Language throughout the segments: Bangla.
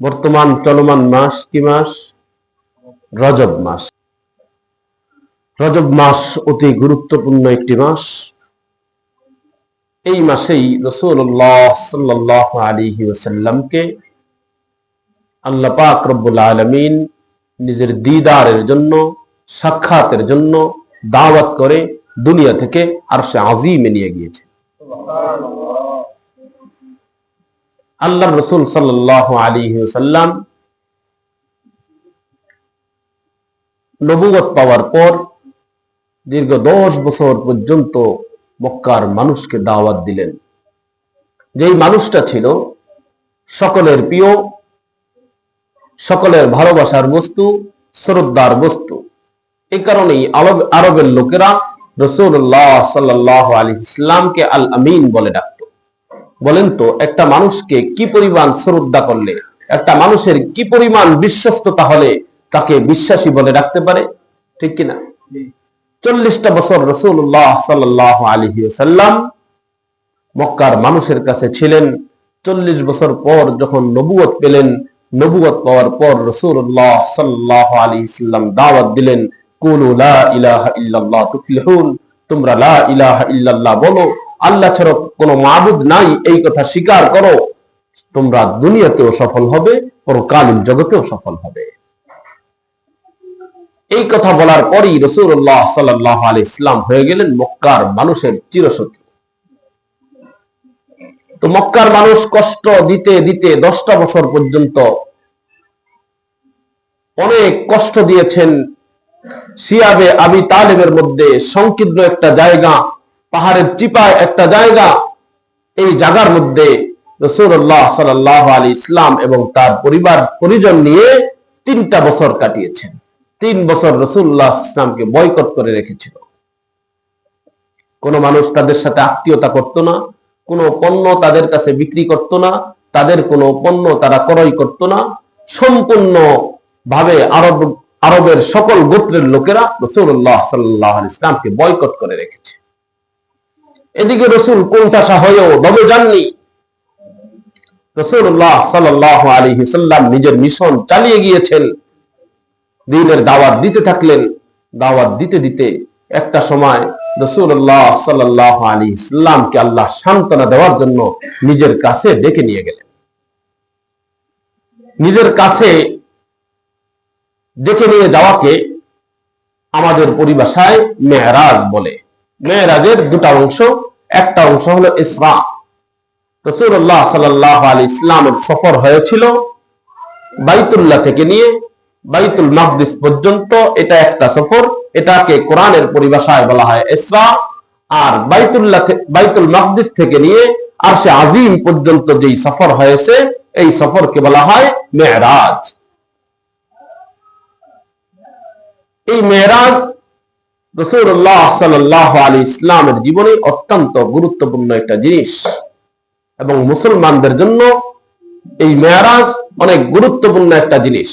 বর্তমান চলমান মাস কি মাস? রজব মাস। রজব মাস অতি গুরুত্বপূর্ণ একটি মাস। এই মাসেই রসুল্লাহ সাল্লাহ আলিহি ওসাল্লামকে আল্লাহ পাক রব্বুল আলমিন নিজের দিদারের জন্য, সাক্ষাতের জন্য দাওয়াত করে দুনিয়া থেকে আর সে আজিমে নিয়ে গিয়েছে আল্লাহ রসুল সাল্লাহ আলী সাল্লাম নবুগত পাওয়ার পর দীর্ঘ দশ বছর পর্যন্ত মক্কার মানুষকে দাওয়াত দিলেন। যেই মানুষটা ছিল সকলের প্রিয়, সকলের ভালোবাসার বস্তু, শ্রদ্ধার বস্তু। এই কারণেই আরব, আরবের লোকেরা রসুল্লাহ সাল্লাহ আলী ইসলামকে আল আমিন বলে ডাকত। বলেন তো, একটা মানুষকে কি পরিমাণ শ্রদ্ধা করলে, একটা মানুষের কি পরিমাণ বিশ্বস্ততা হলে তাকে বিশ্বাসী বলে রাখতে পারে? ঠিক কিনা? চল্লিশটা বছর রসুল্লাহ সাল্লাহ আলহি সাল্লাম মক্কার মানুষের কাছে ছিলেন। চল্লিশ বছর পর যখন নবুয়ত পেলেন, নবুয়ত পাওয়ার পর রসুল্লাহ সাল্লাহ আলী সাল্লাম দাওয়াত দিলেন, কুলু লা ইলাহা ইল্লাল্লাহ তুফলিহুন। তোমরা লা ইলাহা ইল্লাল্লাহ বলো আল্লাহ ছাড়া কোনো মাবুদ নাই, এই কথা স্বীকার করো। তোমরা দুনিয়াতেও সফল হবে, পরকালীন জগতেও সফল হবে। এই কথা বলার পরই রসুল্লাহ সাল্লাহ আলী ইসলাম হয়ে গেলেন মক্কার মানুষের চিরশত্রু। তো মক্কার মানুষ কষ্ট দিতে দিতে দশটা বছর পর্যন্ত অনেক কষ্ট দিয়েছেন। সিয়াবে আবি তালেবের মধ্যে সংকীর্ণ একটা জায়গা পাহাড়ের চিপায় একটা জায়গা, এই জায়গার মধ্যে রসুল্লাহ সাল্লাহ আলী ইসলাম এবং তার পরিবার পরিজন নিয়ে তিনটা বছর কাটিয়েছেন। তিন বছর রসুল্লাহ ইসলামকে বয়কট করে রেখেছিল। কোন মানুষ তাদের সাথে আত্মীয়তা করত না, কোনো পণ্য তাদের কাছে বিক্রি করত না, তাদের কোনো পণ্য তারা ক্রয় করত না। সম্পূর্ণ ভাবে আরব, আরবের সকল গোত্রের লোকেরা রসুল্লাহ সাল্লাহ ইসলামকে বয়কট করে রেখেছে। এদিকে রসুল কোনটাসা হয়েও দমে যাননি। রসুল্লাহ সাল্লাহ আলী সাল্লাম নিজের মিশন চালিয়ে গিয়েছেন। দিনের দাওয়াত দিতে থাকলেন। দাওয়াত দিতে দিতে একটা সময় রসুল্লাহ সাল্লাহ আলী ইসলামকে আল্লাহ সান্ত্বনা দেওয়ার জন্য নিজের কাছে ডেকে নিয়ে গেলেন। নিজের কাছে ডেকে নিয়ে যাওয়াকে আমাদের পরিভাষায় মেহরাজ বলে। মেহরাজের দুটা অংশ, একটা অংশ হলো ইসরা। রসুল্লাহ সাল্লাহ আলী ইসলামের সফর হয়েছিল বাইতুল্লাহ থেকে নিয়ে বাইতুল মাকদিস পর্যন্ত। এটা একটা সফর, এটাকে কোরআনের পরিভাষায় বলা হয় ইসরা। আর বাইতুল্লাহ বাইতুল মাকদিস থেকে নিয়ে আর সে আজিম পর্যন্ত যেই সফর হয়েছে, এই সফরকে বলা হয় মেহরাজ এই মেহরাজ রসুল্লাহ সাল্লাহ আলী ইসলামের জীবনে অত্যন্ত গুরুত্বপূর্ণ একটা জিনিস। এবং মুসলমানদের জন্য এই মেয়ারাজ অনেক গুরুত্বপূর্ণ একটা জিনিস।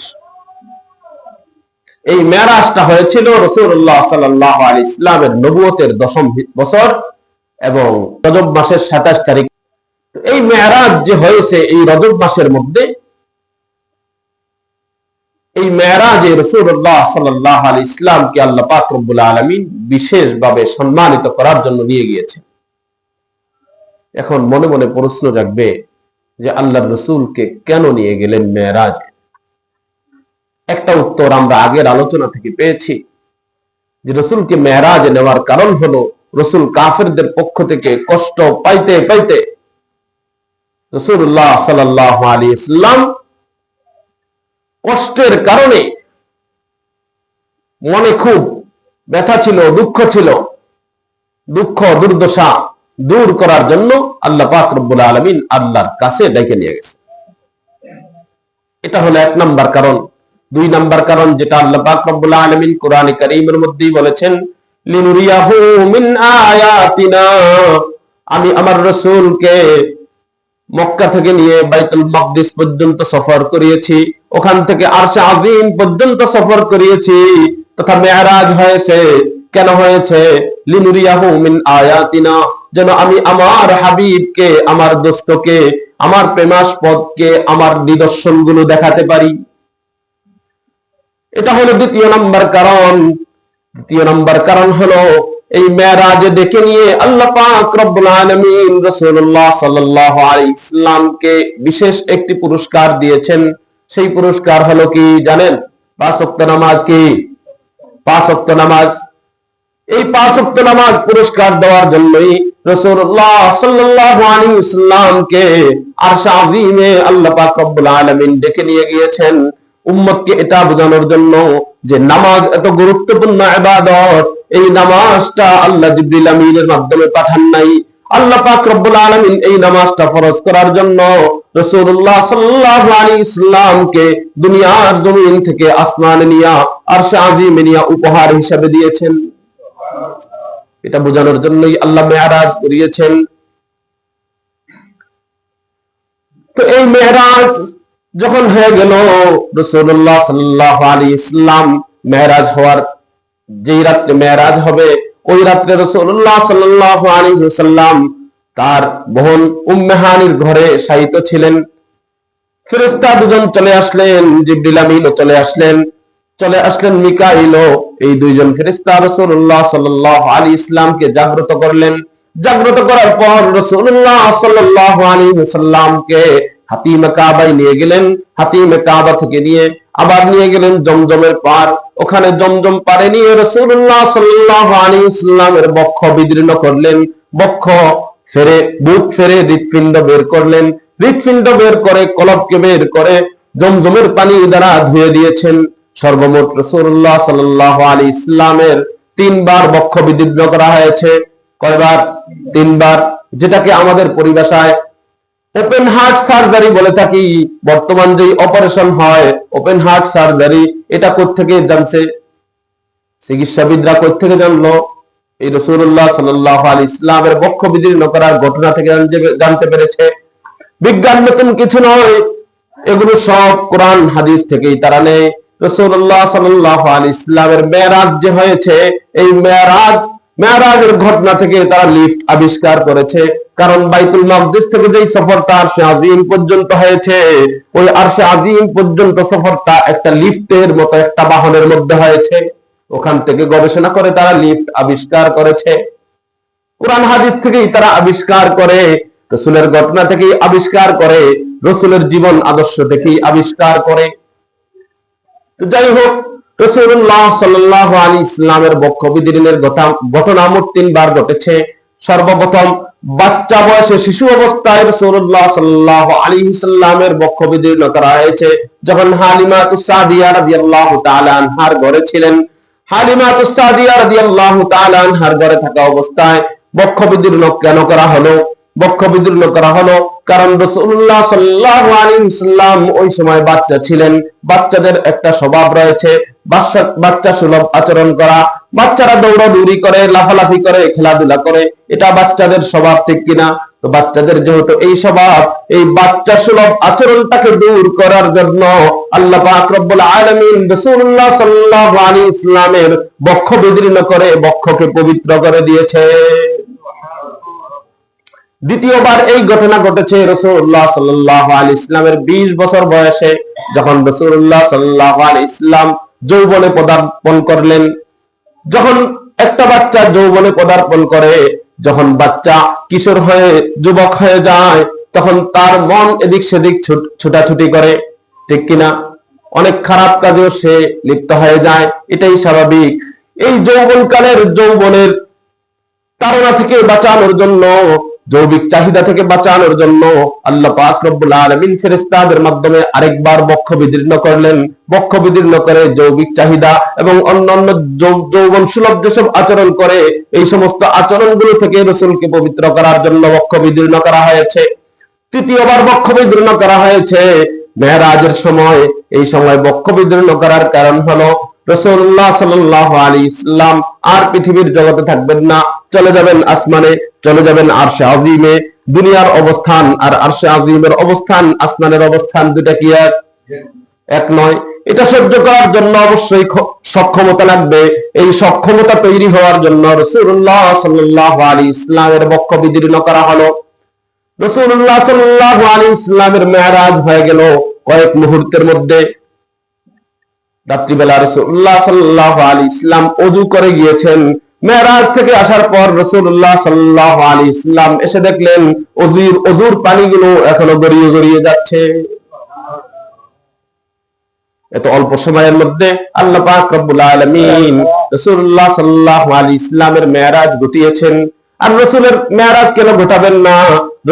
এই মেয়ারাজটা হয়েছিল রসুল্লাহ সাল্লাহ আলী ইসলামের নবুয়তের দশম বছর এবং রজব মাসের সাতাশ তারিখ। এই মেয়ারাজ যে হয়েছে এই রজব মাসের মধ্যে এই মেয়ারাজে রসুল্লাহ সাল্লাহ আলী ইসলামকে আল্লাহ পাকরবুল আলমিন বিশেষভাবে সম্মানিত করার জন্য নিয়ে গিয়েছে এখন মনে মনে প্রশ্ন জাগবে যে আল্লাহ রসুলকে কেন নিয়ে গেলেন মেয়েরাজে? একটা উত্তর আমরা আগের আলোচনা থেকে পেয়েছি যে রসুলকে মেহরাজে নেওয়ার কারণ হলো রসুল কাফেরদের পক্ষ থেকে কষ্ট পাইতে পাইতে রসুল্লাহ সাল্লাহ আলী ইসলাম কষ্টের কারণে মনে খুব ব্যথা ছিল, দুঃখ ছিল। দুঃখ, দুর্দশা দূর করার জন্য আল্লাহ পাক রব্বুল আলমিন আল্লাহর কাছে ডেকে নিয়ে গেছে। এটা হলো এক নাম্বার কারণ। দুই নাম্বার কারণ যেটা আল্লাহ পাক রব্বুল আলমিন কোরআন করিমের মধ্যেই বলেছেন আমি আমার রসুলকে মক্কা থেকে নিয়ে বাইতুল মকদিস পর্যন্ত সফর করিয়েছি। ওখান থেকে আরশে আজিম পর্যন্ত সফর করিয়েছি, তথা মেয়ারাজ হয়েছে। কেন হয়েছে? লিনুরিয়াহু মিন আয়াতিনা, যেন আমি আমার হাবিবকে, আমার দোস্তকে, আমার প্রেমাস্পদকে, আমার নিদর্শনগুলো দেখাতে পারি। এটা হলো দ্বিতীয় নম্বর কারণ। দ্বিতীয় নম্বর কারণ হলো, এই মেরাজে দেখে নিয়ে আল্লাহ পাক রব্বুল আলামিন রাসূলুল্লাহ সাল্লাল্লাহু আলাইহি বিশেষ একটি পুরস্কার দিয়েছেন। সেই পুরস্কার হলো কি জানেন? পাঁচ নামাজ কি? পাঁচ নামাজ। এই পাঁচ নামাজ পুরস্কার দেওয়ার জন্যই এটা বোঝানোর জন্য যে নামাজ এত গুরুত্বপূর্ণ ইবাদত। এই নামাজটা আল্লাহ জিবরিল আমিনের মাধ্যমে পাঠান নাই। আল্লাহ পাক রব্বুল আলামিন এই নামাজটা ফরজ করার জন্য রাসূলুল্লাহ সাল্লাল্লাহু আলাইহি ইসলামকে দুনিয়ার জমিন থেকে আসমানে নিয়া আজিমে নিয়া উপহার হিসেবে দিয়েছেন। এটা বোঝানোর জন্যই আল্লাহ মেয়ারাজ করিয়েছেন। তো এই মেহরাজ যখন হয়ে গেল রসুল্লাহ সাল্লাহ আলী ইসলাম মেহরাজ হওয়ার, যেই রাত্রে মেহরাজ হবে ওই রাত্রে রসুল্লাহ সাল্লাহ আলী সাল্লাম তার বোন উম্মেহানির ঘরে শায়িত ছিলেন। ফেরেস্তা দুজন চলে আসলেন, জিবরিল আমিনও চলে আসলেন। চলে আসলেন মিকাইলও এই দুইজন ফেরেস্তা রসুল্লাহ সাল্লাহ আলী ইসলামকে জাগ্রত করলেন। জাগ্রত করার পর রসুল্লাহ সাল্লাহ আলী সাল্লামকে হাতিমে কাবায় নিয়ে গেলেন। হাতিমে কাবা থেকে নিয়ে আবার নিয়ে গেলেন জমজমের পার। ওখানে জমজম পারে নিয়ে রসুল্লাহ সাল্লাহ আলী ইসলামের বক্ষ বিদীর্ণ করলেন। বক্ষ ফেরে, বুক ফেরে হৃৎপিণ্ড বের করলেন। হৃৎপিণ্ড বের করে, কলবকে বের করে জমজমের পানি দ্বারা ধুয়ে দিয়েছেন। সর্বমোট রসুল্লাহ সাল্লাহ আলী ইসলামের তিনবার বক্ষ বিদীর্ণ করা হয়েছে। কয়বার? তিনবার। যেটাকে আমাদের পরিভাষায় ওপেন হার্ট সার্জারি বলে থাকি। বর্তমান যে অপারেশন হয় ওপেন হার্ট সার্জারি এটা থেকে জানছে? চিকিৎসাবিদরা থেকে জানলো? এই রসুল্লাহ সাল্লাহ আলী ইসলামের বক্ষ বিদীর্ণ করার ঘটনা থেকে জানতে পেরেছে। বিজ্ঞান নতুন কিছু নয়, এগুলো সব কোরআন, হাদিস থেকেই তারা নেই রসুল্লাহ সাল্লাহ আলী ইসলামের মেয়ারাজ যে হয়েছে, এই মেয়ারাজ মেয়ারাজের ঘটনা থেকে তারা লিফট আবিষ্কার করেছে। কারণ বাইতুল মাকদিস থেকে যেই সফরটা আরশে আজিম পর্যন্ত হয়েছে, ওই আরশে আজিম পর্যন্ত সফরটা একটা লিফটের মতো, একটা বাহনের মধ্যে হয়েছে। ওখান থেকে গবেষণা করে তারা লিফট আবিষ্কার করেছে। কোরআন হাদিস থেকেই তারা আবিষ্কার করে, রসুলের ঘটনা থেকেই আবিষ্কার করে, রসুলের জীবন আদর্শ থেকেই আবিষ্কার করে। তো যাই হোক রসুল্লাহ সাল্লাহ আলী ইসলামের বক্ষ বিদীর্ণের ঘটনা মোট তিনবার ঘটেছে। সর্বপ্রথম বাচ্চা বয়সে শিশু অবস্থায় রসুল্লাহ সাল্লাহ আলী ইসলামের বক্ষ বিদীর্ণ করা হয়েছে। যখন হালিমা তুসাদিয়া রাজি আল্লাহ তালানহার ঘরে ছিলেন, হালিমা তুসাদিয়া রাজি আল্লাহ তালানহার ঘরে থাকা অবস্থায় বক্ষ বিদীর্ণ কেন করা হলো? বক্ষ বিদীর্ণ করা হলো কারণ রসুল্লাহ সাল্লাহ আলী ইসলাম ওই সময় বাচ্চা ছিলেন। বাচ্চাদের একটা স্বভাব রয়েছে বাচ্চা সুলভ আচরণ করা, বাচ্চারা দৌড়াদৌড়ি করে, লাফালাফি করে, খেলাধুলা করে, এটা বাচ্চাদের স্বভাব ঠিক কিনা? তো বাচ্চাদের যেহেতু এই স্বভাব, এই বাচ্চা সুলভ আচরণটাকে দূর করার জন্য আল্লাহ আলামিন সাল্লাল্লাহু ইসলামের বক্ষ বিদীর্ণ করে, বক্ষকে পবিত্র করে দিয়েছে। দ্বিতীয়বার এই ঘটনা ঘটেছে রসুল্লাহ সাল্লাহ আলী ইসলামের বিশ বছর বয়সে, যখন রসুল্লাহ সাল্লাহ আলী ইসলাম যৌবনে পদার্পণ করলেন। যখন একটা বাচ্চা যৌবনে পদার্পণ করে, যখন বাচ্চা কিশোর হয়ে, যুবক হয়ে যায়, তখন তার মন এদিক সেদিক ছুটাছুটি করে। ঠিক কিনা অনেক খারাপ কাজেও সে লিপ্ত হয়ে যায়। এটাই স্বাভাবিক। এই যৌবনকালের যৌবনের তারা থেকে বাঁচানোর জন্য জৈবিক চাহিদা থেকে বাঁচানোর জন্য আল্লাহ পাক রব্বুল আলামিন ফেরেশতাদের মাধ্যমে আরেকবার বক্ষ বিদীর্ণ করলেন। বক্ষ বিদীর্ণ করে জৈবিক চাহিদা এবং অন্যান্য যৌবন সুলভ যেসব আচরণ করে, এই সমস্ত আচরণগুলো থেকে রসুলকে পবিত্র করার জন্য বক্ষ বিদীর্ণ করা হয়েছে। তৃতীয়বার বক্ষ বিদীর্ণ করা হয়েছে। মেহরাজের সময়, এই সময় বক্ষ বিদীর্ণ করার কারণ হলো, রসুল্লাহ সাল্লাহ আলী ইসলাম আর পৃথিবীর জগতে থাকবেন না। চলে যাবেন আসমানে, চলে যাবেন আরশে আজিমে। দুনিয়ার অবস্থান আর আরশে আজিমের অবস্থান, আসমানের অবস্থান দুটা কি এক? এক নয়। এটা সহ্য করার জন্য অবশ্যই সক্ষমতা লাগবে। এই সক্ষমতা তৈরি হওয়ার জন্য রসুল্লাহ সাল্লাহ আলী ইসলামের বক্ষ বিদীর্ণ করা হলো। রসুল্লাহ সাল্লাহ আলী ইসলামের মেয়ারাজ হয়ে গেল কয়েক মুহূর্তের মধ্যে। রাত্রিবেলা রসুল্লাহ সাল্লাহ আলী ইসলাম অজু করে গিয়েছেন। মেয়ারাজ থেকে আসার পর রসুল্লাহ সাল্লাহ আলী ইসলাম এসে দেখলেন, অজুর অজুর পানিগুলো এখনও গড়িয়ে গড়িয়ে যাচ্ছে। এত অল্প সময়ের মধ্যে আল্লাহ পাক রব্বুল আলামিন রাসূলুল্লাহ সাল্লাল্লাহু আলাইহি ইসলামের আর রাসূলের কেন ঘটাবেন না?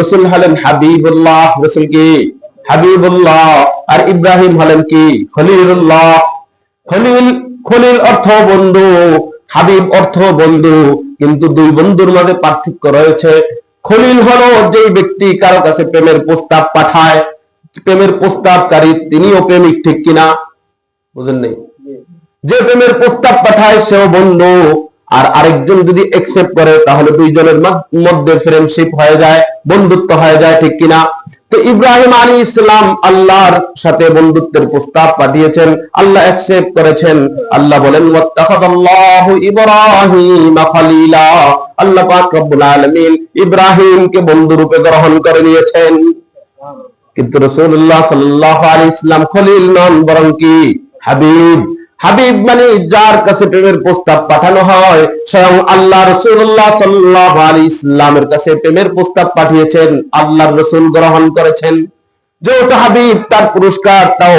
রাসূল হলেন হাবিবুল্লাহ। রাসূল কি? হাবিবুল্লাহ। আর ইব্রাহিম হলেন কি? খলিলুল্লাহ। খলিল খলিল অর্থ বন্ধু। হাবিব অর্থ বন্ধু, কিন্তু দুই বন্ধুর মাঝে পার্থক্য রয়েছে। খলিল হলো যেই ব্যক্তি কারও কাছে প্রেমের প্রস্তাব পাঠায়। প্রেমের প্রস্তাবকারী তিনিও প্রেমিক, ঠিক কিনা? বুঝেন নেই? যে প্রেমের প্রস্তাব পাঠায়, সেও বন্ধু। আর আরেকজন যদি একসেপ্ট করে, তাহলে দুইজনের মধ্যে ফ্রেন্ডশিপ হয়ে যায়, বন্ধুত্ব হয়ে যায়, ঠিক কিনা? তো ইব্রাহিম আলী ইসলাম আল্লাহর সাথে বন্ধুত্বের প্রস্তাব পাঠিয়েছেন। আল্লাহ অ্যাকসেপ্ট করেছেন। আল্লাহ বলেন ইব্রাহিম আল্লাহ পাক রব্বুল ইব্রাহিমকে বন্ধু গ্রহণ করে নিয়েছেন। কিন্তু রসুল্লাহ সাল্লাহ আলী ইসলাম খলিল নন, বরং কি? হাবিব। হাবিব মানে যার কাছে প্রেমের প্রস্তাব পাঠানো হয়, স্বয়ং আল্লাহ রসুল্লাহ সাল্লাহ আলী ইসলামের কাছে প্রেমের প্রস্তাব পাঠিয়েছেন আল্লাহ রসুল গ্রহণ করেছেন। যেহেতু হাবিব তার পুরস্কার তাও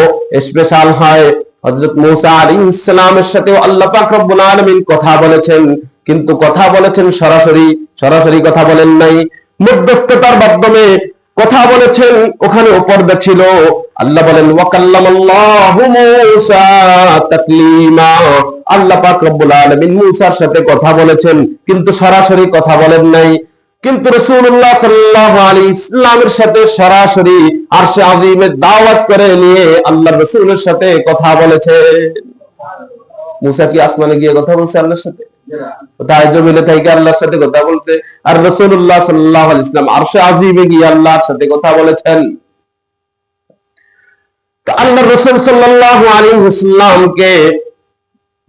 স্পেশাল হয়। হজরত মৌসা আলী ইসলামের সাথেও আল্লাহ পাক রব্বুল আলমিন কথা বলেছেন, কিন্তু কথা বলেছেন সরাসরি সরাসরি কথা বলেন নাই। মধ্যস্থতার মাধ্যমে কথা বলেছেন, ওখানে পর্দা ছিল। আল্লাহ বলেন আল্লাহ পাক রব্বুল আলামিন মূসার সাথে কথা বলেছেন, কিন্তু সরাসরি কথা বলেন নাই। কিন্তু রাসূলুল্লাহ সাল্লাল্লাহু আলাইহি ইসলামের সাথে সরাসরি আরশে আজিমের দাওয়াত করে নিয়ে আল্লাহর রাসূলের সাথে কথা বলেছে মুসা কি আসমানে গিয়ে কথা বলছে আল্লাহর সাথে?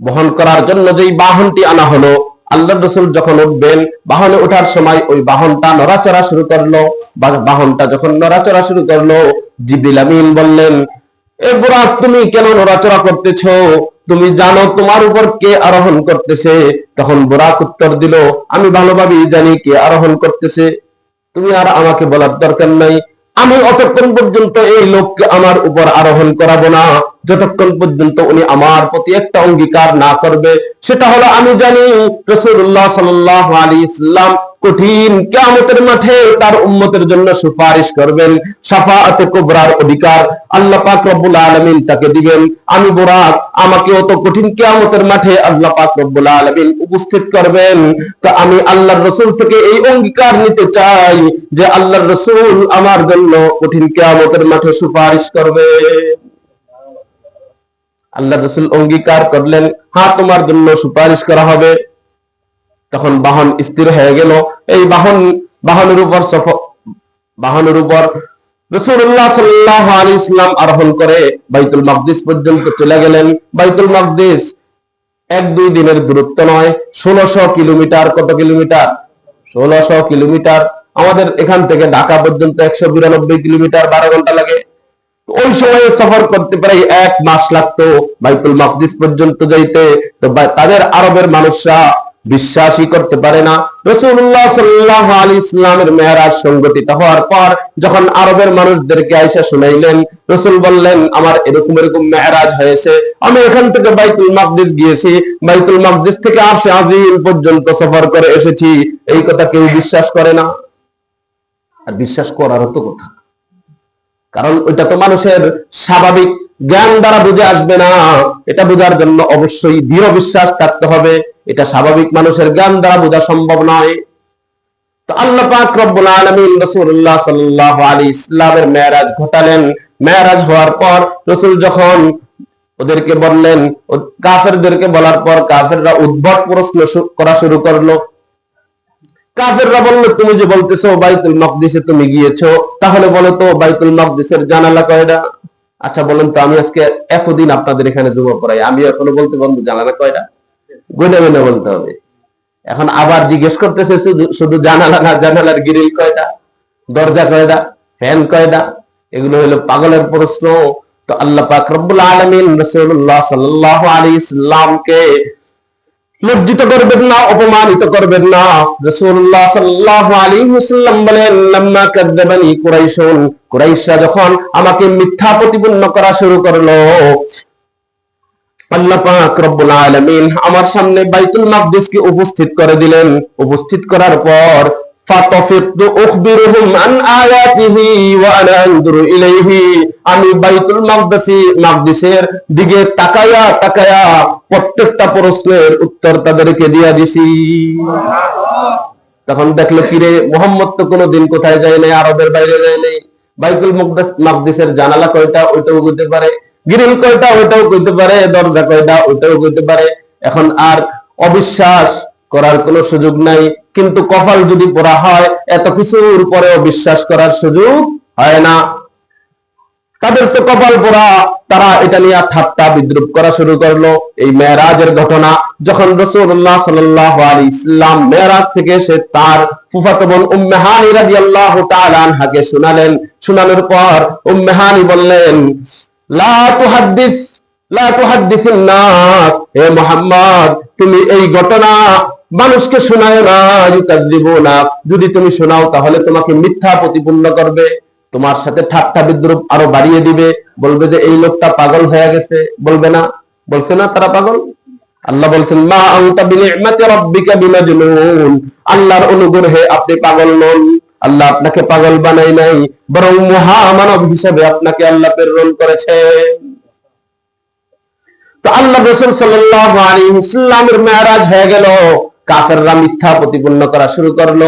বহন করার জন্য যেই বাহনটি আনা হলো আল্লাহ রসুল যখন উঠবেন, বাহনে ওঠার সময় ওই বাহনটা নড়াচড়া শুরু করল। বাহনটা যখন নড়াচড়া শুরু করল জিবিল আমিন বললেন, এ বুড়া, তুমি কেন নড়াচড়া করতেছ? তুমি জানো তোমার উপর কে আরোহণ করতেছে? তখন বোরাক উত্তর দিল, আমি ভালোভাবেই জানি কে আরোহণ করতেছে। তুমি আর আমাকে বলার দরকার নাই। আমি অতক্ষণ পর্যন্ত এই লোককে আমার উপর আরোহণ করাবো না। যতক্ষণ পর্যন্ত উনি আমার প্রতি একটা অঙ্গীকার না করবে, সেটা হলো আমি জানি রসুল্লাহ সাল্লাহ আলী ইসলাম কঠিন কেমতের মাঠে তার উম্মতের জন্য সুপারিশ করবেন। সাফাতে কোবরার অধিকার আল্লাহ পাক রব্বুল আলমিন তাকে দিবেন। আমি বোরাক আমাকে অত কঠিন কেমতের মাঠে আল্লাহ পাক রব্বুল আলমিন উপস্থিত করবেন। তা আমি আল্লাহর রসুল থেকে এই অঙ্গীকার নিতে চাই যে আল্লাহর রসুল আমার জন্য কঠিন কেমতের মাঠে সুপারিশ করবে। আল্লাহ রসুল অঙ্গীকার করলেন হ্যাঁ তোমার জন্য সুপারিশ করা হবে। তখন বাহন স্থির হয়ে গেল। এই বাহন, বাহনের উপর বাহনের উপর রসুল্লাহ সাল্লাহ আলী ইসলাম আরোহণ করে বাইতুল মকদিস পর্যন্ত চলে গেলেন। বাইতুল মকদিস এক দুই দিনের দূরত্ব নয়, ষোলশো কিলোমিটার। কত কিলোমিটার? ষোলশো কিলোমিটার। আমাদের এখান থেকে ঢাকা পর্যন্ত একশো বিরানব্বই কিলোমিটার, বারো ঘণ্টা লাগে। ওই সময়ে সফর করতে প্রায় এক মাস লাগতো বাইতুল মকদিস পর্যন্ত যাইতে। তো তাদের আরবের মানুষরা বিশ্বাসই করতে পারে না। রসুল্লাহ সাল্লাহ আলী ইসলামের মেহরাজ সংগঠিত হওয়ার পর যখন আরবের মানুষদেরকে আইসা শুনাইলেন, রসুল বললেন, আমার এরকম এরকম মেহরাজ হয়েছে। আমি এখান থেকে বাইতুল মকদিস গিয়েছি। বাইতুল মকদিস থেকে আসে আজিম পর্যন্ত সফর করে এসেছি। এই কথা কেউ বিশ্বাস করে না? আর বিশ্বাস করার তো কথা। কারণ ওইটা তো মানুষের স্বাভাবিক জ্ঞান দ্বারা বুঝে আসবে না। এটা বোঝার জন্য অবশ্যই দৃঢ় বিশ্বাস থাকতে হবে। এটা স্বাভাবিক মানুষের জ্ঞান দ্বারা বোঝা সম্ভব নয়। তো আল্লাহ পাক রব্বুল আলামিন রাসূলুল্লাহ সাল্লাল্লাহু আলাইহি ইসলামের মেরাজ ঘটালেন। মেরাজ হওয়ার পর রাসূল যখন ওদেরকে বললেন কাফেরদেরকে বলার পর কাফেররা উদ্ভট প্রশ্ন করা শুরু করল। কাফেররা বলল, তুমি যে বলতেছো বাইতুল মকদিসে তুমি গিয়েছো, তাহলে বলো তো বাইতুল মকদিসের জানালা কয়টা? আচ্ছা বলেন তো, আমি আজকে এতদিন আপনাদের এখানে যুব পড়াই, আমি এখনও বলতে বন্ধু, জানালা কয়টা? গুনে গুনে বলতে হবে। এখন আবার জিজ্ঞেস করতেছে শুধু জানালা না, জানালার গিরিল কয়টা, দরজা কয়টা ফ্যান কয়টা, এগুলো হলো পাগলের প্রশ্ন। তো আল্লাহ পাক রব্বুল আলামিন রাসূলুল্লাহ সাল্লাল্লাহু আলাইহি সাল্লামকে লজ্জিত করবেন না, অপমানিত করবেন না। রাসূলুল্লাহ সাল্লাল্লাহু আলাইহি ওয়াসাল্লাম বলেন, লাম্মা কাযযাবানি কুরাইশুন। কুরাইশরা যখন আমাকে মিথ্যা প্রতিপন্ন করা শুরু করল আমার সামনে বাইতুল মাকদিসকে উপস্থিত করে দিলেন। উপস্থিত করার পর আমি বাইতুল মাকদিসি, মাকদিসের দিকে তাকায়া তাকায়া প্রত্যেকটা প্রশ্নের উত্তর তাদেরকে দিয়া দিছি। তখন দেখল, কিরে মোহাম্মদ তো কোনোদিন কোথায় যায় নাই, আরবের বাইরে যায় নাই? বাইতুল মুকদ্দাস মাকদিসের জানালা কয়টা, ওইটাও কইতে পারে। গ্রিল কয়টা, ওইটাও কইতে পারে, দরজা কয়টা, ওইটাও কইতে পারে। এখন আর অবিশ্বাস করার কোনো সুযোগ নাই। কিন্তু কপাল যদি পড়া হয়, এত কিছুর পরেও বিশ্বাস করার সুযোগ হয় না। তাদের তো কপাল পোড়া, তারা এটা নিয়ে ঠাট্টা বিদ্রুপ করা শুরু করল। এই মেয়েরাজের ঘটনা, যখন রসুল্লাহ সাল্লাল্লাহু আলাইহি ইসলাম মেয়েরাজ থেকে সে তার ফুফাতো বোন উম্মেহানি রাদিয়াল্লাহু তাআলা আনহাকে শোনালেন। শোনানোর পর উম্মেহানি বললেন যদি তুমি শোনাও, তাহলে তোমাকে মিথ্যা প্রতিপন্ন করবে। তোমার সাথে ঠাট্টা বিদ্রুপ আরও বাড়িয়ে দিবে। বলবে যে, এই লোকটা পাগল হয়ে গেছে। বলবে না। বলছে না তারা পাগল? আল্লাহ বলছেন, মা আল্লাহর অনুগ্রহে আপনি পাগল নন। আল্লাহ আপনাকে পাগল বানাই নাই, বরং মহামানব হিসেবে আপনাকে আল্লাহ প্রেরণ করেছে। তো আল্লাহ রসুল সাল্লাহ আলাইহি ওয়াসাল্লামের মেরাজ হয়ে গেল, কাফেররা মিথ্যা প্রতিপন্ন করা শুরু করল,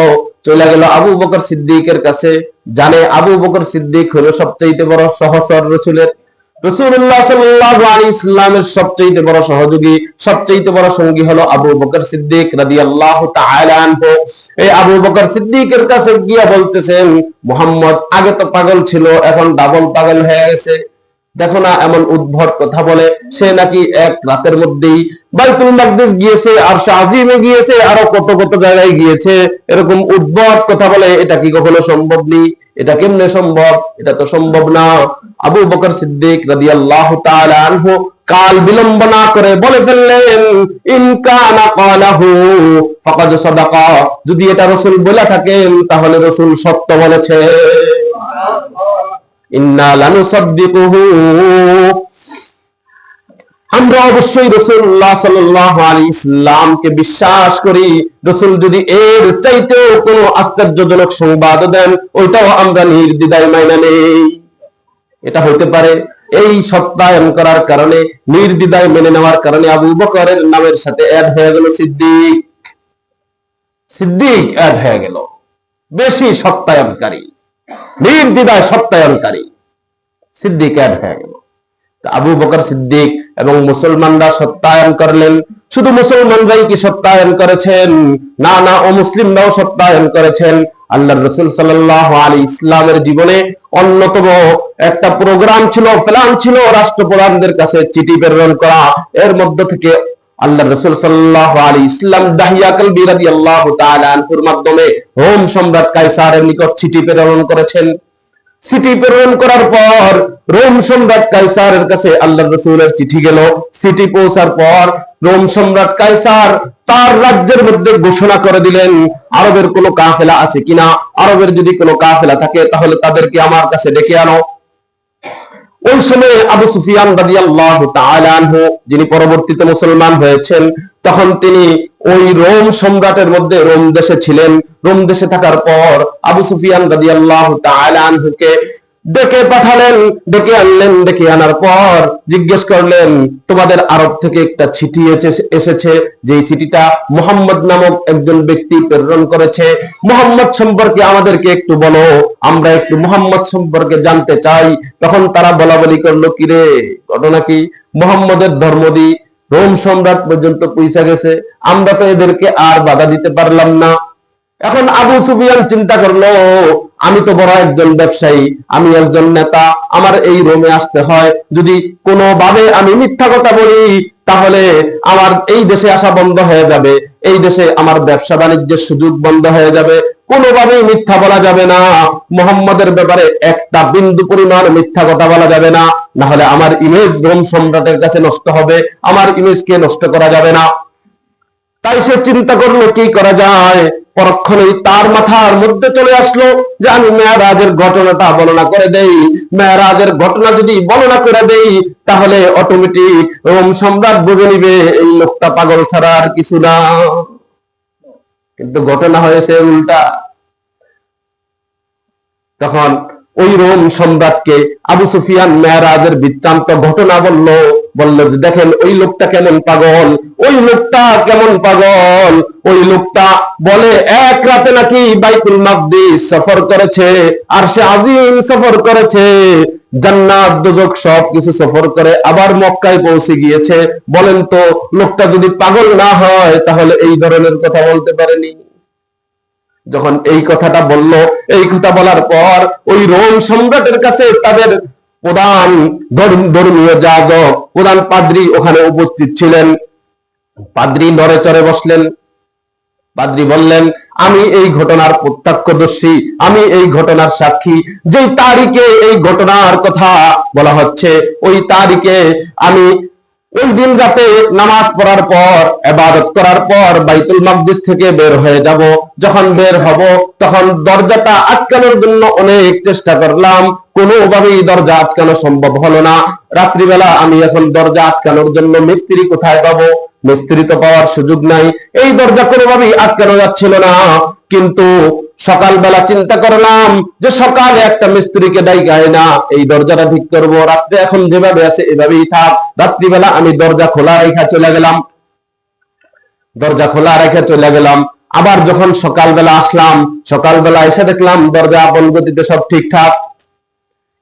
চলে গেল আবু বকর সিদ্দিকের কাছে। জানে আবু বকর সিদ্দিক হলো সবচেয়ে বড় সহসর রসুলের আগে তো পাগল ছিল, এখন ডাবল পাগল হয়ে গেছে। দেখো না, এমন উদ্ভট কথা বলে, সে নাকি এক রাতের মধ্যেই বাইতুল মাকদিস গিয়েছে আর শাহিমে গিয়েছে, আরও কত কত জায়গায় গিয়েছে। এরকম উদ্ভট কথা বলে, এটা কি কখনো সম্ভব নেই? এটা কেমনে সম্ভব? এটা তো সম্ভব না। আবু বকর সিদ্দিক রাজি আল্লাহ আনহু কাল বিলম্ব না করে বলে ফেললেন ইনকানা যদি এটা রসুল বলে থাকেন, তাহলে রসুল সত্য বলেছে। ইন্না লানুসাদ্দিকুহু আমরা অবশ্যই রসুল্লাহ সাল্লামকে বিশ্বাস করি। রসুল যদি এর চাইতেও কোনো আশ্চর্যজনক সংবাদ দেন, ওইটাও আমরা নির্দ্বিধায় মাইনা নেই। এটা হইতে পারে, এই সত্যায়ন করার কারণে, নির্দ্বিধায় মেনে নেওয়ার কারণে আবু বকরের নামের সাথে অ্যাড হয়ে গেল সিদ্দিক। সিদ্দিক অ্যাড হয়ে গেল। বেশি সত্যায়নকারী নির্দ্বিধায় সত্যায়নকারী সিদ্দিক অ্যাড হয়ে গেল। আবু বকর সিদ্দিক এবং মুসলমানরা সত্যায়ন করলেন। শুধু মুসলমানরাই কি সত্যায়ন করেছেন? না না, ও মুসলিমরাও সত্যায়ন করেছেন। আল্লাহ রসুল সাল্লাহ আলী ইসলামের জীবনে অন্যতম একটা প্রোগ্রাম ছিল, প্ল্যান ছিল রাষ্ট্রপ্রধানদের কাছে চিঠি প্রেরণ করা। এর মধ্য থেকে আল্লাহ রসুল সাল্লাহ আলী ইসলাম দাহিয়া কলবি রাদি আল্লাহ তালুর মাধ্যমে হোম সম্রাট কাইসারের নিকট চিঠি প্রেরণ করেছেন। চিঠি প্রেরণ করার পর রোম সম্রাট কাইসারের কাছে আল্লাহ রসুলের চিঠি গেল। চিঠি পৌঁছার পর রোম সম্রাট কাইসার তার রাজ্যের মধ্যে ঘোষণা করে দিলেন, আরবের কোনো কাফেলা আছে কিনা? আরবের যদি কোনো কাফেলা থাকে, তাহলে তাদেরকে আমার কাছে ডেকে আনো। ওই সময় আবু সুফিয়ান তাআলা আনহু, যিনি পরবর্তীতে মুসলমান হয়েছেন, তখন তিনি ওই রোম সম্রাটের মধ্যে রোম দেশে ছিলেন। রোম দেশে থাকার পর আবু সুফিয়ান রাদিয়াল্লাহু তাআলা আনহুকে ডেকে পাঠালেন, ডেকে আনলেন, ডেকে আনার পর জিজ্ঞেস করলেন, তোমাদের আরব থেকে একটা চিঠি এসেছে যে চিঠিটা মোহাম্মদ নামক একজন ব্যক্তি প্রেরণ করেছে। মোহাম্মদ সম্পর্কে আমাদেরকে একটু বলো, আমরা একটু মোহাম্মদ সম্পর্কে জানতে চাই। তখন তারা বলা বলি করল, কিরে, ঘটনা কি? মোহাম্মদের ধর্মদি রোম সম্রাট পর্যন্ত পৌঁছা গেছে। আমরা তো এদেরকে আর বাধা দিতে পারলাম না। এখন আবু সুফিয়ান চিন্তা করল আমি তো বড় একজন ব্যবসায়ী, আমি একজন নেতা, আমার এই রোমে আসতে হয়। যদি কোনোভাবে আমি মিথ্যা কথা বলি, তাহলে আমার এই দেশে আসা বন্ধ হয়ে যাবে। এই দেশে আমার ব্যবসা বাণিজ্যের সুযোগ বন্ধ হয়ে যাবে। কোনোভাবেই মিথ্যা বলা যাবে না। মোহাম্মদের ব্যাপারে একটা বিন্দু পরিমাণ মিথ্যা কথা বলা যাবে না। না হলে আমার ইমেজ রোম সম্রাটের কাছে নষ্ট হবে, আমার ইমেজকে নষ্ট করা যাবে না। তাই সে চিন্তা করল, কি করা যায়? পরক্ষণেই তার মাথার মধ্যে চলে আসলো যে আমি মেয়ারাজের ঘটনাটা বর্ণনা করে দেই। মেয়ারাজের ঘটনা যদি বর্ণনা করে দেই, তাহলে অটোমেটিক রোম সম্রাট বুঝে নিবে, এই লোকটা পাগল ছাড়া আর কিছু না। কিন্তু ঘটনা হয়েছে উল্টা। তখন ওই রোম সম্রাটকে আবু সুফিয়ান মেয়ারাজের বৃত্তান্ত ঘটনা বলল বলল যে দেখেন, ওই লোকটা কেমন পাগল, ওই লোকটা কেমন পাগল, ওই লোকটা বলে, এক রাতে নাকি বাইতুল মাকদিস সফর করেছে, আর সে আজিম সফর করেছে। জান্নাত দুজক সব কিছু সফর করে আবার মক্কায় পৌঁছে গিয়েছে। বলেন তো, লোকটা যদি পাগল না হয়, তাহলে এই ধরনের কথা বলতে পারেনি। যখন এই কথাটা বলল, এই কথা বলার পর ওই রোম সম্রাটের কাছে তাদের প্রধান ধর্ম- ধর্মীয় যাজক, প্রধান পাদ্রী ওখানে উপস্থিত ছিলেন। পাদ্রী নড়ে চড়ে বসলেন। পাদ্রী বললেন, আমি এই ঘটনার প্রত্যক্ষদর্শী, আমি এই ঘটনার সাক্ষী। যেই তারিখে এই ঘটনার কথা বলা হচ্ছে, ওই তারিখে আমি ওই দিন রাতে নামাজ পড়ার পর, এবাদত করার পর বাইতুল মাকদিস থেকে বের হয়ে যাব। যখন বের হব, তখন দরজাটা আটকানোর জন্য অনেক চেষ্টা করলাম। কোনোভাবেই দরজা আটকানো সম্ভব হলো না। রাত্রিবেলা আমি এখন দরজা আটকানোর জন্য মিস্ত্রি কোথায় পাবো? মিস্ত্রি তো পাওয়ার সুযোগ নাই। এই দরজা কোনোভাবেই আটকানো যাচ্ছিল না। কিন্তু সকালবেলা চিন্তা করলাম যে সকালে একটা মিস্ত্রিকে ডাইকায় না। এই দরজাটা ঠিক করব। রাত্রে এখন যেভাবে আছে, এভাবেই থাক। রাত্রিবেলা আমি দরজা খোলা রেখা চলে গেলাম। দরজা খোলা রেখে চলে গেলাম। আবার যখন সকালবেলা আসলাম, সকালবেলা এসে দেখলাম দরজা আপন গতিতে সব ঠিকঠাক।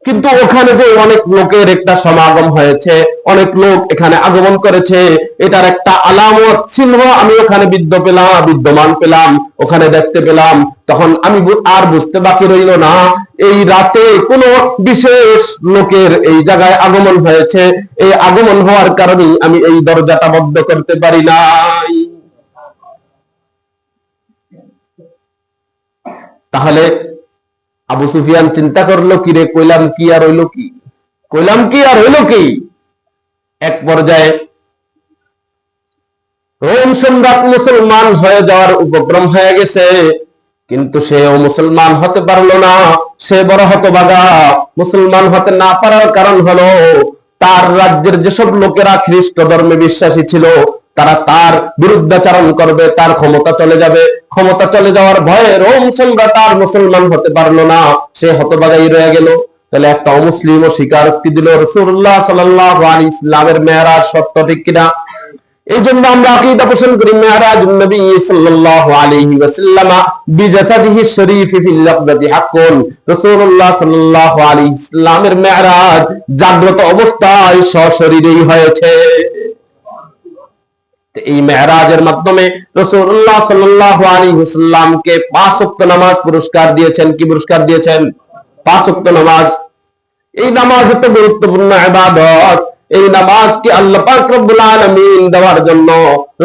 কিন্তু ওখানে যে অনেক লোকের একটা সমাগম হয়েছে, অনেক লোক এখানে আগমন করেছে, এটার একটা আলামত চিহ্ন আমি ওখানে বিদ্য পেলাম, বিদ্যমান পেলাম, ওখানে দেখতে পেলাম। তখন আমি আর বুঝতে বাকি রইল না, এই রাতে কোন বিশেষ লোকের এই জায়গায় আগমন হয়েছে। এই আগমন হওয়ার কারণে আমি এই দরজাটা বদ্ধ করতে পারি নাই। তাহলে আবু সুফিয়ান চিন্তা করল কি রে কইলাম কি আর হইল কি? কইলাম কি আর হইল কি? এক পর্যায়ে রোম সম্রাট মুসলমান হয়ে যাওয়ার উপক্রম হয়ে গেছে। কিন্তু সেও মুসলমান হতে পারল না। সে বড় হতবাগা। মুসলমান হতে না পারার কারণ হলো, তার রাজ্যের যেসব লোকেরা খ্রিস্ট ধর্মে বিশ্বাসী ছিল তারা তার বিরুদ্ধাচারণ করবে, তার ক্ষমতা চলে যাবে। ক্ষমতা চলে যাওয়ার ভয়ে রোম সম্রাট আর মুসলমান হতে পারল না। সে হতবাগাই রয়ে গেল। তাহলে একটা অমুসলিম ও স্বীকারোক্তি দিল রসুল্লাহ সাল্লাহ আলী ইসলামের মেয়েরাজ সত্য ঠিক কিনা? এই জন্য আমরা আকীদা পোষণ করি মেরাজ নবী সাল্লাল্লাহু আলাইহি ওয়াসাল্লাম বিজাসাদিহি শরীফ ফিল লাফজাতি হাক্কুন। রাসূলুল্লাহ সাল্লাল্লাহু আলাইহি ইসলামের মেরাজ জাগ্রত অবস্থায় সশরীরেই হয়েছে। এই মেরাজের মাধ্যমে রাসূলুল্লাহ সাল্লাল্লাহু আলাইহি ওয়াসাল্লামকে পাঁচ ওয়াক্ত নামাজ পুরস্কার দিয়েছেন। কি পুরস্কার দিয়েছেন? পাঁচ ওয়াক্ত নামাজ। এই নামাজ এত গুরুত্বপূর্ণ ইবাদত। এই নামাজকে আল্লাহ পাক রব্বুল দেওয়ার জন্য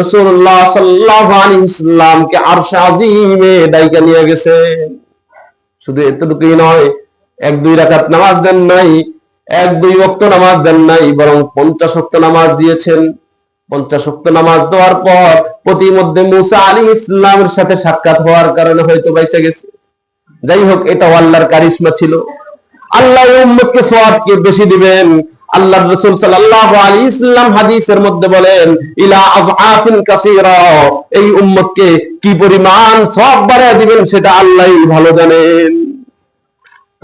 রাসূলুল্লাহ সাল্লাল্লাহু আলাইহি সাল্লামকে আরশ আজিমে ডাইকা নিয়ে গেছে। শুধু এতটুকুই নয়, এক দুই রাকাত নামাজ দেন নাই, এক দুই ওয়াক্ত নামাজ দেন নাই, বরং পঞ্চাশ ওয়াক্ত নামাজ দিয়েছেন। পঞ্চাশ ওয়াক্ত নামাজ দেওয়ার পর প্রতিমধ্যে মুসা আলী ইসলামের সাথে সাক্ষাৎ হওয়ার কারণে হয়তো বাইসে গেছে। যাই হোক, এটা আল্লাহর কারিশমা ছিল। আল্লাহ উম্মতকে সওয়াবকে বেশি দিবেন? আল্লাহ রাসূল সাল্লাল্লাহু আলাইহি ইসলাম হাদিসের মধ্যে বলেন, ইলা আযআফিন কাসীরা। এই উম্মতকে কি পরিমাণ সওয়াব বাড়ায় দিবেন সেটা আল্লাহই ভালো জানেন।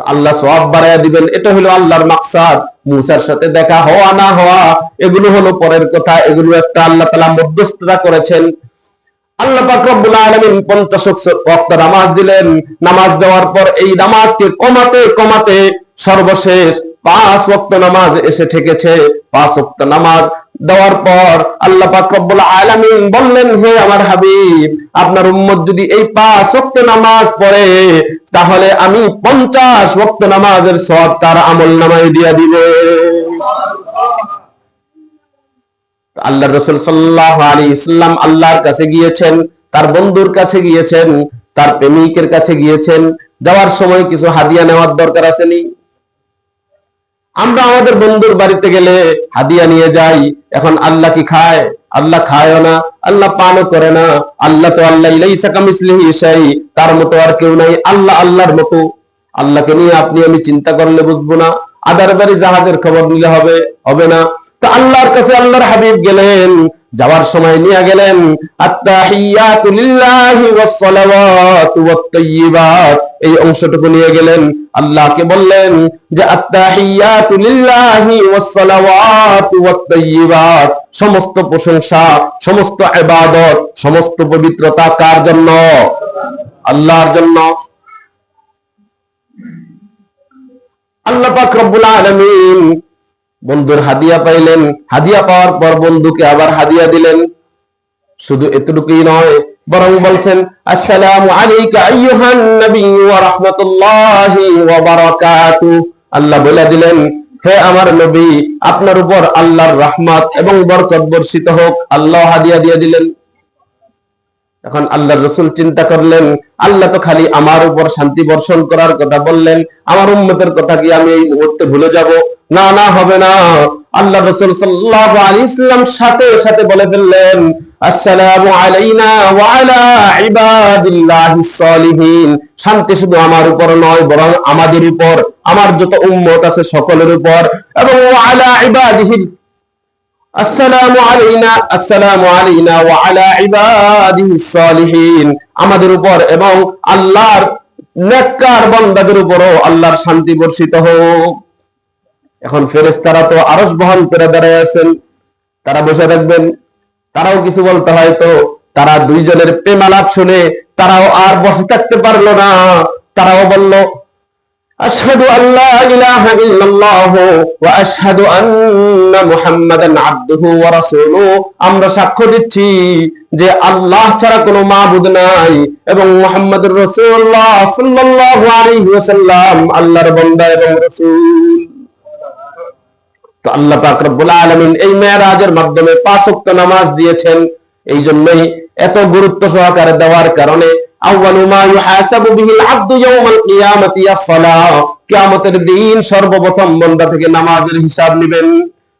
আল্লাহ সওয়াব বাড়ায় দিবেন। এটা হলো আল্লাহর মাকসাদ। মুসার সাথে দেখা হওয়া না হওয়া, এগুলো হলো পরের কথা। এগুলো একটা আল্লাহ তাআলা মধ্যস্থতা করেছেন। আল্লাহ পাক রব্বুল আলামিন 50 ওয়াক্ত নামাজ দিলেন। নামাজ দেওয়ার পর এই নামাজকে কমাতে কমাতে সর্বশেষ পাঁচ ওয়াক্ত নামাজ এসে ঠেকেছে। পাঁচ ওয়াক্ত নামাজ দেওয়ার পর আল্লাহ পাক রব্বুল আলামিন বললেন, হে আমার হাবিব, আপনার উম্মত যদি এই পাঁচ ওয়াক্ত নামাজ পড়ে, তাহলে আমি 50 ওয়াক্ত নামাজের সওয়াব তার আমল নামায় দিয়া দিবে। আল্লাহ রসুল সাল্লাহ আলী ইসলাম আল্লাহর কাছে গিয়েছেন, তার বন্ধুর কাছে গিয়েছেন, তার প্রেমিকের কাছে গিয়েছেন যাওয়ার সময় কিছু হাদিয়া নেওয়ার দরকার আসেনি আমরা আমাদের বন্ধুর বাড়িতে গেলে হাদিয়া নিয়ে যাই। এখন আল্লাহ কি খায়? আল্লাহ খায়ও না, আল্লাহ পানও করে না। আল্লাহ তো আল্লাহ ইসাই তার মতো আর কেউ নাই। আল্লাহ আল্লাহর মতো। আল্লাহকে নিয়ে আপনি আমি চিন্তা করলে বুঝব না। আদার বাড়ি জাহাজের খবর নিলে হবে হবে না। তো আল্লাহর কাছে আল্লাহর হাবিব গেলেন। যাওয়ার সময় নিয়ে গেলেন এই অংশটুকু নিয়ে গেলেন। আল্লাহকে বললেন যে সমস্ত প্রশংসা, সমস্ত ইবাদত, সমস্ত পবিত্রতা কার জন্য? আল্লাহর জন্য। আল্লাহ পাক রব্বুল আলামিন বন্ধুর হাদিয়া পাইলেন। হাদিয়া পাওয়ার পর বন্ধুকে আবার হাদিয়া দিলেন। শুধু এতটুকুই নয়, বরং বলছেন, আসসালামু আলাইকা আইয়ুহান নবী ওয়া রাহমাতুল্লাহি ওয়া বারাকাতু। আল্লাহ বলে দিলেন, হে আমার নবী, আপনার উপর আল্লাহর রহমত এবং বরকত বর্ষিত হোক। আল্লাহ হাদিয়া দিয়ে দিলেন। এখন আল্লাহ রসুল চিন্তা করলেন, আল্লাহ তো খালি আমার উপর শান্তি বর্ষণ করার কথা বললেন, আমার উম্মতের কথা কি আমি এই মুহূর্তে ভুলে যাব? না না, হবে না। আল্লাহ রসুল সাল্লাল্লাহু আলাইহি ইসলাম সাথে সাথে বলে ফেললেন, আসসালামু আলাইনা ওয়া আলা ইবাদিল্লাহিস সালিহিন। শান্তি শুধু আমার উপর নয়, বরং আমাদের উপর, আমার যত উম্মত আছে সকলের উপর। এবং ওয়া আলা ইবাদিহি আসসালামু আলাইনা আসসালামু আলাইনা ওয়া আলা ইবাদিহিস সালিহিন। আমাদের উপর এবং আল্লাহর নেককার বান্দাদের উপরও আল্লাহর শান্তি বর্ষিত হোক। এখন ফেরেশতারা তো আরশ বহন করে দাঁড়ায় আছেন। তারা বসে থাকবেন। তারাও কিছু বলতে হয়তো তারা দুইজনের প্রেমালাপ শুনে তারাও আর বসে থাকতে পারল না। তারাও বলল আল্লা ইলাহা ইল্লাল্লাহ ওয়া আশহাদু আন্না মুহাম্মাদান আবদুহু ওয়া রাসূলুহু। আমরা সাক্ষ্য দিচ্ছি যে আল্লাহ ছাড়া কোনো মাবুদ নাই এবং মুহাম্মাদুর রাসূলুল্লাহ সাল্লাল্লাহু আলাইহি আল্লাহর বান্দা এবং রাসূল। তো আল্লাহ পাক রব্বুল আলামিন এই মেরাজের মাধ্যমে পাঁচ নামাজ দিয়েছেন। এই জন্যই এত গুরুত্ব সহকারে দেওয়ার কারণে কিয়ামতের দিন সর্বপ্রথম বন্দা থেকে নামাজের হিসাব নেবেন।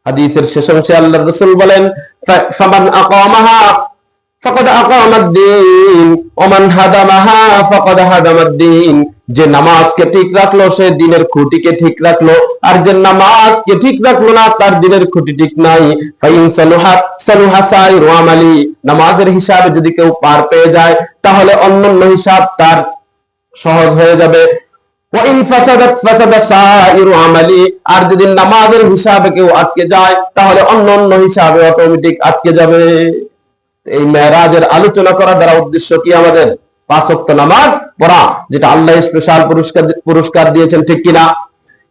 হাদিসের শেষ অংশে আল্লাহ রসুল বলেন ফাকাদ আকামাদ-দ্বীন ওমান হাদামাহা ফাকাদ হাদামাদ-দ্বীন যে নামাজকে ঠিক রাখল, সে দিনের খুঁটিকে ঠিক রাখল। আর যে নামাজকে ঠিক রাখল না, তার দিনের খুঁটি ঠিক নাই। ফাইন সালুহা সাইরু আমালি। নামাজের হিসাবে যদি কেউ পার পেয়ে যায়, তাহলে অন্যান্য হিসাব তার সহজ হয়ে যাবে। আর যদি নামাজের হিসাবে কেউ আটকে যায়, তাহলে অন্যান্য হিসাবে অটোমেটিক আটকে যাবে। এই মেরাজের আলোচনা করার দ্বারা উদ্দেশ্য কি আমাদের? পাঁচ ওয়াক্ত নামাজ পড়া, যেটা আল্লাহ স্পেশাল পুরস্কার পুরস্কার দিয়েছেন, ঠিক কিনা?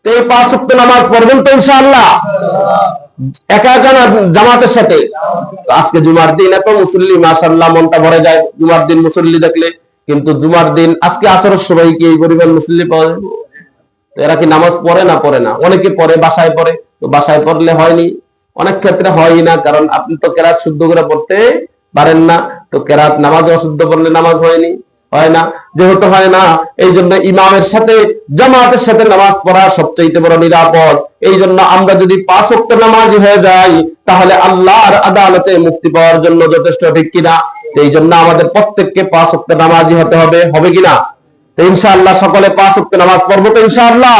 এই পাঁচ ওয়াক্ত নামাজ পড়বেন তো ইনশাআল্লাহ। একা একা জামাতের সাথে? আজকে জুমার দিন, এত মুসল্লি, মাশাআল্লাহ, মনটা ভরে যায় জুমার দিন মুসল্লি দেখলে। কিন্তু জুমার দিন, আজকে সময় কি এই পরিমাণ মুসল্লি পাওয়া এরা কি নামাজ পড়ে না পড়ে না? অনেকে পড়ে, বাসায় পড়ে। তো বাসায় পড়লে হয়নি। অনেক ক্ষেত্রে হয়ই না, কারণ আপনি তো কেরাত শুদ্ধ করে পড়তে পারেন না। তো কেরাত নামাজ অশুদ্ধ পড়লে নামাজ হয়নি, হয় না। যেহেতু হয় না এই জন্য ইমামের সাথে, জামাতের সাথে নামাজ পড়া সবচেয়ে বড় নিরাপদ। এই জন্য আমরা যদি পাঁচ ওয়াক্ত নামাজি হয়ে যাই, তাহলে আল্লাহর আদালতে মুক্তি পাওয়ার জন্য যথেষ্ট, ঠিক কিনা এই জন্য আমাদের প্রত্যেককে পাঁচ ওয়াক্ত নামাজি হতে হবে হবে কিনা ইনশাআল্লাহ সকলে পাঁচ ওয়াক্ত নামাজ পড়ব তো ইনশাআল্লাহ।